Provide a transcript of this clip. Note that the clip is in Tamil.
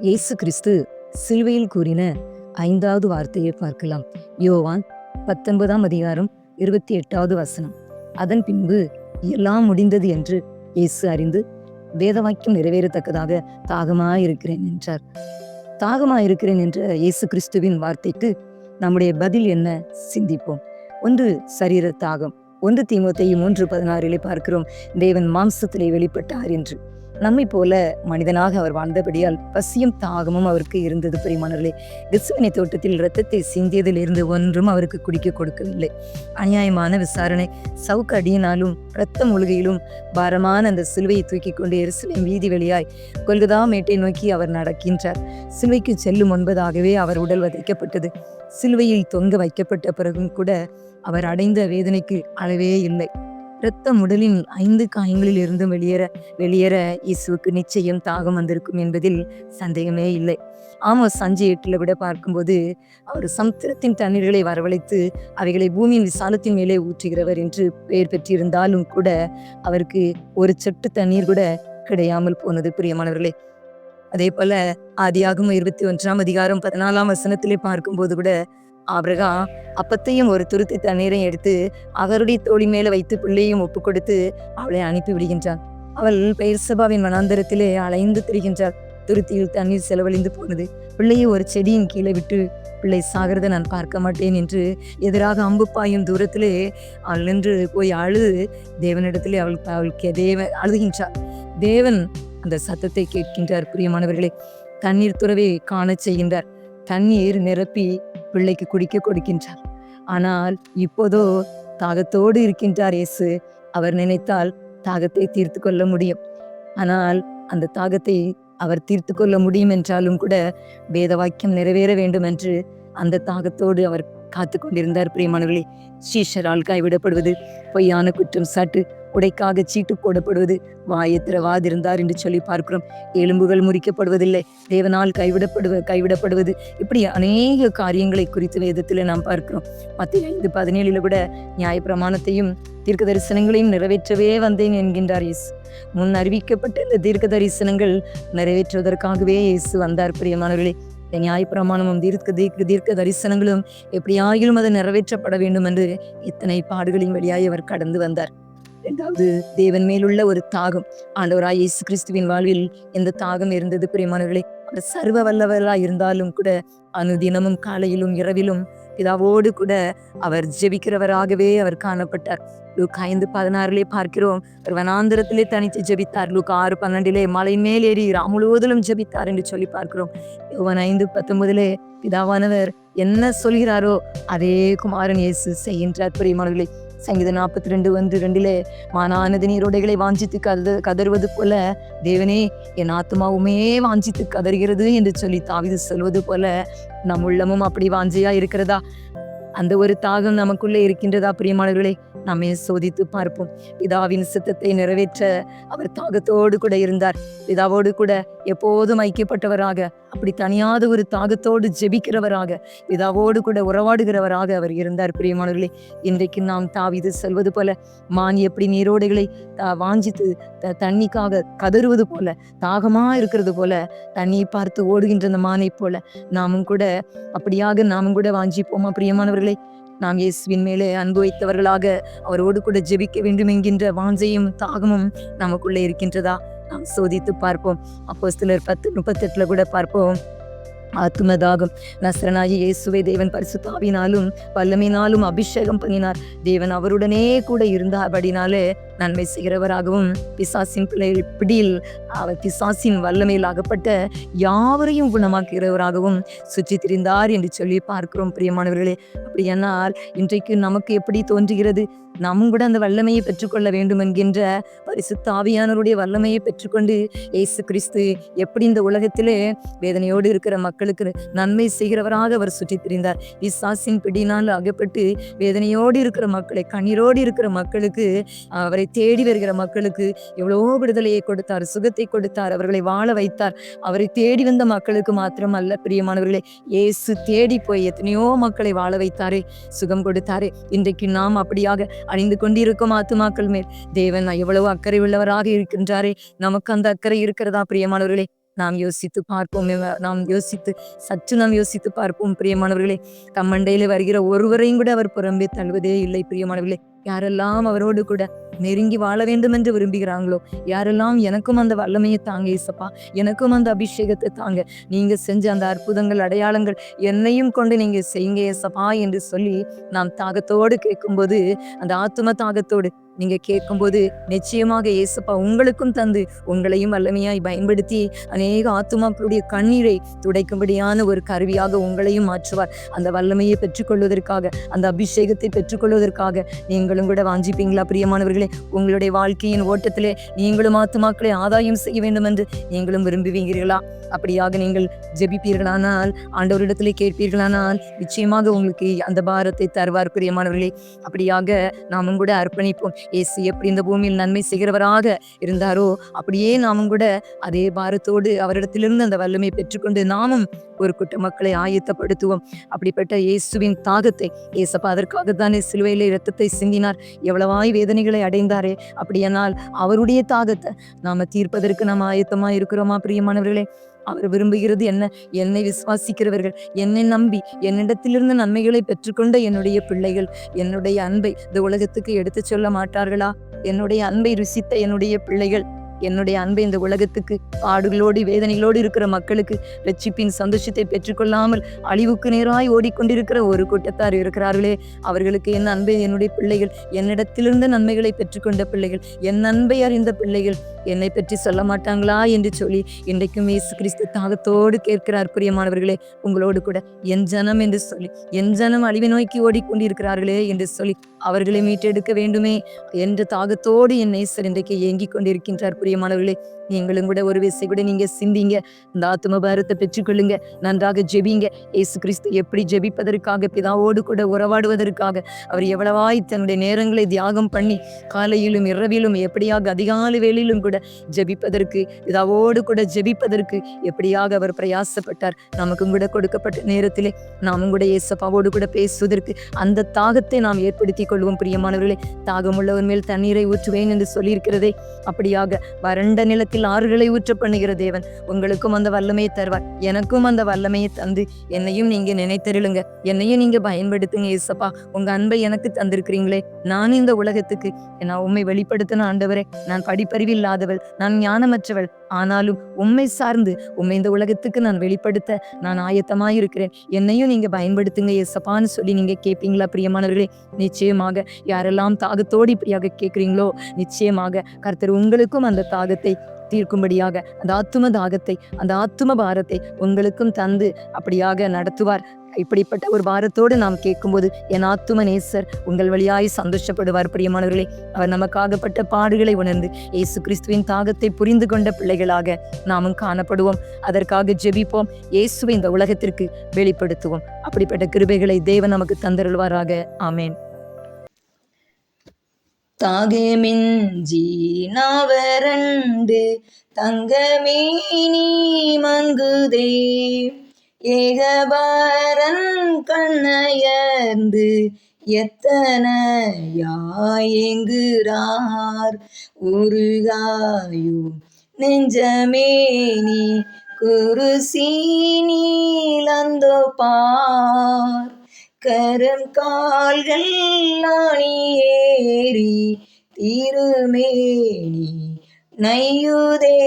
இயேசு கிறிஸ்து சிலுவையில் கூறின ஐந்தாவது வார்த்தையை பார்க்கலாம். யோவான் பத்தொன்பதாம் அதிகாரம் இருபத்தி எட்டாவது வசனம். அதன் பின்பு எல்லாம் முடிந்தது என்று இயேசு அறிந்து வேதவாக்கியம் நிறைவேறத்தக்கதாக தாகமாயிருக்கிறேன் என்றார். தாகமாயிருக்கிறேன் என்ற இயேசு கிறிஸ்துவின் வார்த்தைக்கு நம்முடைய பதில் என்ன? சிந்திப்போம். ஒன்று சரீர தாகம். ஒன்று தீமத்தையும் மூன்று பதினாறிலே பார்க்கிறோம் தேவன் மாம்சத்திலே வெளிப்பட்டார் என்று. நம்மை போல மனிதனாக அவர் வாழ்ந்தபடியால் பசியும் தாகமும் அவருக்கு இருந்தது பிரிமானர்களே கிறிஸ்துவனை தோட்டத்தில் இரத்தத்தை சிந்தியதில் இருந்து ஒன்றும் அவருக்கு குடிக்க கொடுக்கவில்லை. அநியாயமான விசாரணை சவுக்கு அடியினாலும் இரத்த முழுகையிலும் பாரமான அந்த சிலுவையை தூக்கி கொண்டு எரிசிலின் வீதி வழியாய் கொல்கதா மேட்டை நோக்கி அவர் நடக்கின்றார். சிலுவைக்கு செல்லும் முன்பதாகவே அவர் உடல் வதைக்கப்பட்டது. சிலுவையில் தொங்க வைக்கப்பட்ட பிறகும் கூட அவர் அடைந்த வேதனைக்கு அளவே இல்லை. இரத்தம் உடலின் ஐந்து காயங்களில் இருந்தும் வெளியேற வெளியேற இயேசுவுக்கு நிச்சயம் தாகம் வந்திருக்கும் என்பதில் சந்தேகமே இல்லை. ஆமோஸ் அஞ்சு எட்டில் விட பார்க்கும்போது அவர் சமுத்திரத்தின் தண்ணீர்களை வரவழைத்து அவைகளை பூமியின் விசாலத்தின் மேலே ஊற்றுகிறவர் என்று பெயர் பெற்றிருந்தாலும் கூட அவருக்கு ஒரு சொட்டு தண்ணீர் கூட கிடையாமல் போனது பிரியமானவர்களே. அதே போல ஆதியாகும் இருபத்தி ஒன்றாம் அதிகாரம் பதினாலாம் வசனத்திலே பார்க்கும்போது கூட ஆபிரகாம் அப்பத்தையும் ஒரு துருத்தி தண்ணீரையும் எடுத்து அவருடைய தோழி மேலே வைத்து பிள்ளையும் ஒப்பு கொடுத்து அவளை அனுப்பி விடுகின்றான். அவள் பெயர் சபாவின் மனாந்தரத்திலே அலைந்து திரிகின்றாள். துருத்தியில் தண்ணீர் செலவழிந்து போனது. பிள்ளையை ஒரு செடியின் கீழே விட்டு பிள்ளை சாகிறத நான் பார்க்க மாட்டேன் என்று எதிராக அம்பு பாயும் தூரத்திலே அவள் நின்று போய் அழுது தேவனிடத்திலே அவள் அவளுக்கு தேவ அழுகின்றாள் தேவன் அந்த சத்தத்தை கேட்கின்றார் பிரியமானவர்களே தண்ணீர் துறவே காண செய்கின்றார். தண்ணீர் நிரப்பி பிள்ளைக்கு குடிக்க கொடுக்கின்றார். ஆனால் இப்போதோ தாகத்தோடு இருக்கின்றார் இயேசு. அவர் நினைத்தால் தாகத்தை தீர்த்து கொள்ள முடியும். ஆனால் அந்த தாகத்தை அவர் தீர்த்து கொள்ள முடியும் என்றாலும் கூட வேத வாக்கியம் நிறைவேற வேண்டும் என்று அந்த தாகத்தோடு அவர் காத்து கொண்டிருந்தார். பிரியமானவர்களே சீஷரால் கைவிடப்படுவது பொய்யான குற்றம். சாட்டு உடைக்காக சீட்டு போடப்படுவது வாயத்திரவாதிருந்தார் என்று சொல்லி பார்க்கிறோம். எலும்புகள் முறிக்கப்படுவதில்லை. தேவனால் கைவிடப்படுவ கைவிடப்படுவது இப்படி அநேக காரியங்களை குறித்து வேதத்தில் நாம் பார்க்கிறோம். மத்திய ஐந்து பதினேழில் கூட நியாயப்பிரமாணத்தையும் தீர்க்க தரிசனங்களையும் நிறைவேற்றவே வந்தேன் என்கின்றார் இயேசு. முன் அறிவிக்கப்பட்ட இந்த தீர்க்க தரிசனங்கள் நிறைவேற்றுவதற்காகவே இயேசு வந்தார் பிரியமானவர்களே. இந்த நியாயப்பிரமாணமும் தீர்க்க தீர்க்க தீர்க்க தரிசனங்களும் எப்படியாயிலும் அது நிறைவேற்றப்பட வேண்டும் என்று இத்தனை பாடுகளின் வழியாய் அவர் கடந்து வந்தார். இரண்டாவது தேவன் மேலுள்ள ஒரு தாகம். ஆண்டவராய் இயேசு கிறிஸ்துவின் வாழ்வில் எந்த தாகம் இருந்தது பிரியமானவர்களே? அவர் சர்வ வல்லவராய் இருந்தாலும் கூட அனுதினமும் காலையிலும் இரவிலும் பிதாவோடு கூட அவர் ஜெபிக்கிறவராகவே அவர் காணப்பட்டார். லூக் ஐந்து பதினாறுலே பார்க்கிறோம். அவர் வனாந்திரத்திலே தனித்து ஜெபித்தார். லூக் ஆறு பன்னெண்டிலே மலை மேல் ஏறி முழுவதிலும் ஜெபித்தார் என்று சொல்லி பார்க்கிறோம். யோவன் ஐந்து பத்தொன்பதிலே பிதாவானவர் என்ன சொல்கிறாரோ அதே குமாரன் இயேசு செய்கின்றார். பிரியமானவர்களே சங்கீதம் நாற்பத்தி ரெண்டு ஒன்று ரெண்டிலே மானானது நீரோடைகளை வாஞ்சித்து கத கதறுவது போல தேவனே என் ஆத்மாவுமே வாஞ்சித்து கதறுகிறது என்று சொல்லி தாவிது சொல்வது போல நம் உள்ளமும் அப்படி வாஞ்சியா இருக்கிறதா? அந்த ஒரு தாகம் நமக்குள்ளே இருக்கின்றதா பிரியமானவர்களே? நம்மை சோதித்து பார்ப்போம். பிதாவின் சித்தத்தை நிறைவேற்ற அவர் தாகத்தோடு கூட இருந்தார். பிதாவோடு கூட எப்போதும் ஐக்கியப்பட்டவராக அப்படி தனியாத ஒரு தாகத்தோடு ஜெபிக்கிறவராக பிதாவோடு கூட உறவாடுகிறவராக அவர் இருந்தார் பிரியமானவர்களே. இன்றைக்கு நாம் தாவிது சொல்வது போல மான் எப்படி நீரோடைகளை வாஞ்சித்து த தண்ணிக்காக கதறுவது போல தாகமா இருக்கிறது போல தண்ணியை பார்த்து ஓடுகின்ற அந்த மானை போல நாமும் கூட அப்படியாக நாமும் கூட வாஞ்சிப்போமா பிரியமானவர்கள்? நாம் இயேசுவின் மேலே அன்பு வைத்தவர்களாக அவரோடு கூட ஜெபிக்க வேண்டும் என்கின்ற வாஞ்சையும் தாகமும் நமக்குள்ளே இருக்கின்றதா? நாம் சோதித்து பார்ப்போம். அப்போ சிலர் பத்து முப்பத்தெட்டுல கூட பார்ப்போம். ஆத்மதாகம் நசரனாகி இயேசுவை தேவன் பரிசுத்தாவினாலும் வல்லமையினாலும் அபிஷேகம் பண்ணினார். தேவன் அவருடனே கூட இருந்தாபடினாலே நன்மை செய்கிறவராகவும் பிசாசின் பிள்ளை பிடியில் அவர் பிசாசின் வல்லமையில் ஆகப்பட்ட யாவரையும் குணமாக்குகிறவராகவும் சுற்றி திரிந்தார் என்று சொல்லி பார்க்கிறோம் பிரியமானவர்களே. அப்படியானால் இன்றைக்கு நமக்கு எப்படி தோன்றுகிறது? நம் கூட அந்த வல்லமையை பெற்றுக்கொள்ள வேண்டும் என்கின்ற பரிசுத்த ஆவியானவருடைய வல்லமையை பெற்றுக்கொண்டு இயேசு கிறிஸ்து எப்படி இந்த உலகத்திலே வேதனையோடு இருக்கிற மக்களுக்கு நன்மை செய்கிறவராக அவர் சுற்றி திரிந்தார் விசாசின் பிடினால் அகப்பட்டு வேதனையோடு இருக்கிற மக்களை கண்ணீரோடு இருக்கிற மக்களுக்கு அவரை தேடி வருகிற மக்களுக்கு எவ்வளோ விடுதலையை கொடுத்தார். சுகத்தை கொடுத்தார் அவர்களை வாழ வைத்தார். அவரை தேடி வந்த மக்களுக்கு மாத்திரம் அல்ல பிரியமானவர்களே இயேசு தேடி போய் எத்தனையோ மக்களை வாழ வைத்தாரே சுகம் கொடுத்தாரே. இன்றைக்கு நாம் அப்படியாக அணிந்து கொண்டிருக்கும் ஆத்துமாக்கள் மேல். தேவன் எவ்வளவு அக்கறை உள்ளவராக இருக்கின்றாரே நமக்கு அந்த அக்கறை இருக்கிறதா பிரியமானவர்களே? நாம் யோசித்து பார்ப்போம் நாம் யோசித்து சற்று நாம் யோசித்து பார்ப்போம் பிரியமானவர்களே. கம்மண்டையில் வருகிற ஒருவரையும் கூட அவர் புறம்பே தள்ளுவதே இல்லை பிரியமானவர்களே. யாரெல்லாம் அவரோடு கூட நெருங்கி வாழ வேண்டும் என்று விரும்புகிறாங்களோ? யாரெல்லாம் எனக்கும் அந்த வல்லமையை தாங்க இசப்பா எனக்கும் அந்த அபிஷேகத்தை தாங்க. நீங்க செஞ்ச அந்த அற்புதங்கள் அடையாளங்கள் என்னையும் கொண்டு நீங்க செய்யுங்க இசப்பா என்று சொல்லி நாம் தாகத்தோடு கேட்கும்போது அந்த ஆத்தும தாகத்தோடு நீங்க கேட்கும்போது நிச்சயமாக இயேசுப்பா உங்களுக்கும் தந்து உங்களையும் வல்லமையாய் பயன்படுத்தி அநேக ஆத்துமாக்களுடைய கண்ணீரை துடைக்கும்படியான ஒரு கருவியாக உங்களையும் மாற்றுவார். அந்த வல்லமையை பெற்றுக்கொள்வதற்காக அந்த அபிஷேகத்தை பெற்றுக்கொள்வதற்காக நீங்களும் கூட வாஞ்சிப்பீங்களா பிரியமானவர்களே? உங்களுடைய வாழ்க்கையின் ஓட்டத்திலே நீங்களும் ஆத்துமாக்களை ஆதாயம் செய்ய வேண்டும் என்று நீங்களும் விரும்புவீங்களா அப்படியாக நீங்கள் ஜெபிப்பீர்களானால் ஆண்டவரிடத்திலே கேட்பீர்களானால் நிச்சயமாக உங்களுக்கு அந்த பாரத்தை தருவார் பிரியமானவர்களே. அப்படியாக நாமும் கூட அர்ப்பணிப்போம். இயேசு எப்படி இந்த பூமியில் நன்மை செய்கிறவராக இருந்தாரோ அப்படியே நாமும் கூட அதே பாரத்தோடு அவரிடத்திலிருந்து அந்த வல்லமை பெற்றுக்கொண்டு நாமும் ஒரு குட்ட மக்களை ஆயத்தப்படுத்துவோம். அப்படிப்பட்ட இயேசுவின் தாகத்தை ஏசப்பா அதற்காகத்தானே சிலுவையிலே இரத்தத்தை சிந்தினார். எவ்வளவாய் வேதனைகளை அடைந்தாரே. அப்படியானால் அவருடைய தாகத்தை நாம தீர்ப்பதற்கு நாம் ஆயத்தமா இருக்கிறோமா பிரியமானவர்களே? அவர் விரும்புகிறது என்ன? என்னை விசுவாசிக்கிறவர்கள் என்னை நம்பி என்னிடத்திலிருந்து நன்மைகளை பெற்றுக்கொண்ட என்னுடைய பிள்ளைகள் என்னுடைய அன்பை இந்த உலகத்துக்கு எடுத்துச் சொல்ல மாட்டார்களா? என்னுடைய அன்பை ருசித்த என்னுடைய பிள்ளைகள் என்னுடைய அன்பை இந்த உலகத்துக்கு பாடுகளோடு வேதனைகளோடு இருக்கிற மக்களுக்கு ரட்சிப்பின் சந்தோஷத்தை பெற்றுக்கொள்ளாமல் அழிவுக்கு நேராய் ஓடிக்கொண்டிருக்கிற ஒரு கூட்டத்தார் இருக்கிறார்களே. அவர்களுக்கு என் அன்பை என்னுடைய பிள்ளைகள் என்னிடத்திலிருந்து நன்மைகளை பெற்றுக்கொண்ட பிள்ளைகள் என் அன்பை அறிந்த பிள்ளைகள் என்னை பற்றி சொல்ல மாட்டாங்களா என்று சொல்லி இன்றைக்கும் இயேசு கிறிஸ்து தாகத்தோடு கேட்கிறார். பிரியமானவர்களே உங்களோடு கூட என் ஜனம் என்று சொல்லி என் ஜனம் அழிவை நோக்கி ஓடிக்கொண்டிருக்கிறார்களே என்று சொல்லி அவர்களை மீட்டெடுக்க வேண்டுமே என்ற தாகத்தோடு என் நேசர் இன்றைக்கு ஏங்கிக் கொண்டிருக்கின்றார் பிரியமானவர்களே நீங்களும் கூட ஒரு விசை கூட நீங்க சிந்திங்க. இந்த ஆத்தும பாரத்தை பெற்றுக்கொள்ளுங்க. நன்றாக ஜெபிங்க. ஏசு கிறிஸ்து எப்படி ஜெபிப்பதற்காக பிதாவோடு கூட உறவாடுவதற்காக அவர் எவ்வளவாய் தன்னுடைய நேரங்களை தியாகம் பண்ணி காலையிலும் இரவிலும் எப்படியாக அதிகாலை வேளையிலும் கூட ஜெபிப்பதற்கு பிதாவோடு கூட ஜெபிப்பதற்கு எப்படியாக அவர் பிரயாசப்பட்டார். நமக்கும் கூட கொடுக்கப்பட்ட நேரத்திலே நாமும் கூட ஏசப்பாவோடு கூட பேசுவதற்கு அந்த தாகத்தை நாம் ஏற்படுத்திக் கொள்வோம். பிரியமானவர்களே தாகம் உள்ளவர் மேல் தண்ணீரை ஊற்றுவேன் என்று சொல்லியிருக்கிறதே அப்படியாக வறண்ட நிலத்தில் ஆறுகளை ஊற்ற பண்ணுகிற தேவன் உங்களுக்கும் அந்த வல்லமையை தருவார். எனக்கும் அந்த வல்லமையை தந்து என்னையும் நீங்க நினைத்தருளுங்க. என்னையும் நீங்க பயன்படுத்துங்க இயேசப்பா உங்க அன்பை எனக்கு தந்திருக்கிறீங்களே. நான் இந்த உலகத்துக்கு நான் உண்மை வெளிப்படுத்தின ஆண்டவரே நான் படிப்பறிவு இல்லாதவள் நான் ஞானமற்றவள். ஆனாலும் உண்மை சார்ந்து உண்மை இந்த உலகத்துக்கு நான் வெளிப்படுத்த நான் ஆயத்தமாயிருக்கிறேன். என்னையும் நீங்க பயன்படுத்துங்க எசப்பான்னு சொல்லி நீங்க கேட்பீங்களா பிரியமானவர்களே? நிச்சயமாக யாரெல்லாம் தாகத்தோடு இப்படியாக கேட்குறீங்களோ நிச்சயமாக கர்த்தர் உங்களுக்கும் அந்த தாகத்தை தீர்க்கும்படியாக அந்த ஆத்தும தாகத்தை அந்த ஆத்தும பாரத்தை உங்களுக்கும் தந்து அப்படியாக நடத்துவார். இப்படிப்பட்ட ஒரு வாரத்தோடு நாம் கேட்கும்போது என் ஆத்தும நேசர் உங்கள் வழியாய் சந்தோஷப்படுவார் பிரியமானவர்களே. அவர் நமக்காகப்பட்ட பாடுகளை உணர்ந்து இயேசு கிறிஸ்துவின் தாகத்தை புரிந்து கொண்ட பிள்ளைகளாக நாமும் காணப்படுவோம். அதற்காக ஜெபிப்போம். இயேசுவை இந்த உலகத்திற்கு வெளிப்படுத்துவோம். அப்படிப்பட்ட கிருபைகளை தேவன் நமக்கு தந்தருள்வாராக. ஆமேன். தாகமிஞ்சி நாவரண்டு தங்கமேனி மங்குதே. ஏகபாரன் கண்ணயர்ந்து எத்தனையாயெங்குறார் உருகாயோ நெஞ்சமேனி குருசி நீலந்தோ பார் கரம் கால்கள் ஏறி திருமேனி நையுதே.